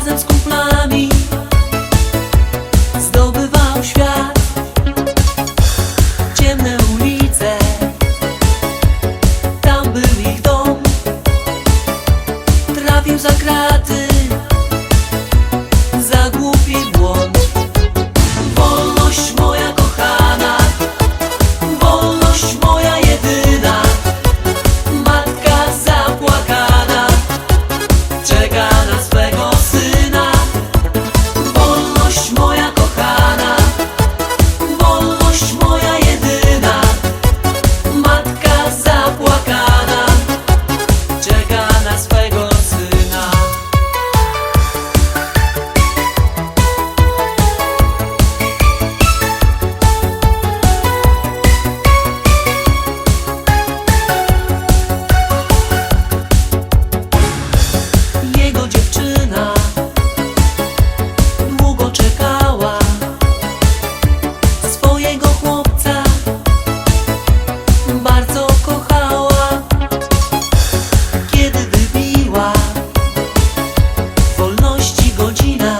razem z kumplami Zdobywał świat. Ciemne ulice Tam był ich dom. Trafił za kraj